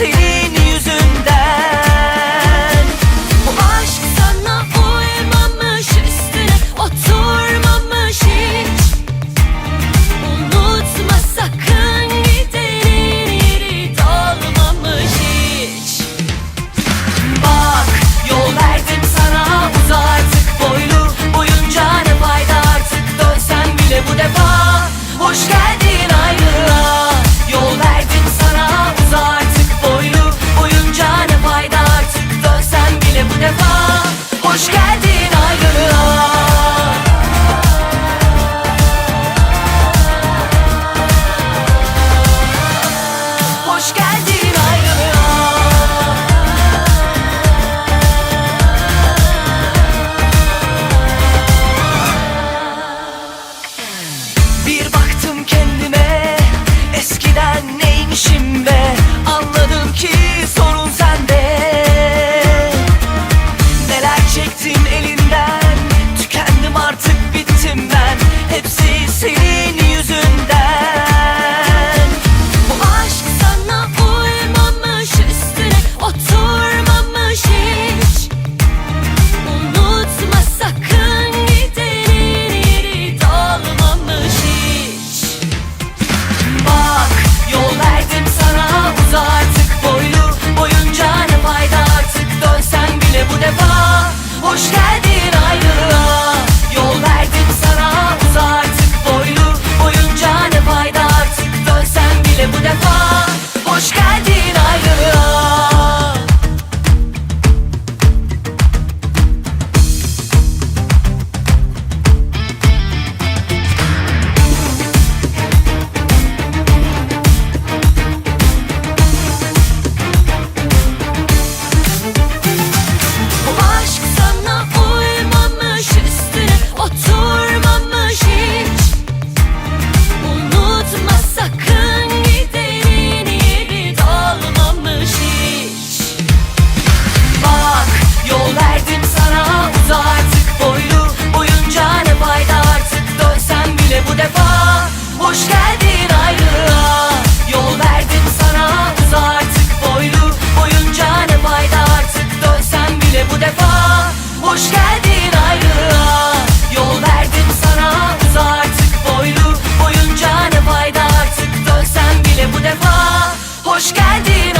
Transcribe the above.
senin yüzünden. Bu aşk sana uymamış üstüne oturmamış hiç. Unutma sakın gidenin yeri dalmamış hiç. Bak yol verdim sana uza artık boylu. Boyunca ne fayda artık dönsen bile bu defa. Hoş geldin ayrılığa. kendime. Eskiden neymişim be? Anladım ki Hoş geldin ayrılığa. Yol verdim sana uza artık boylu. Boyunca ne fayda artık dönsen bile bu defa. Hoş geldin ayrılığa. Yol verdim sana uza artık boylu. Boyunca ne fayda artık dönsen bile bu defa. Hoş geldin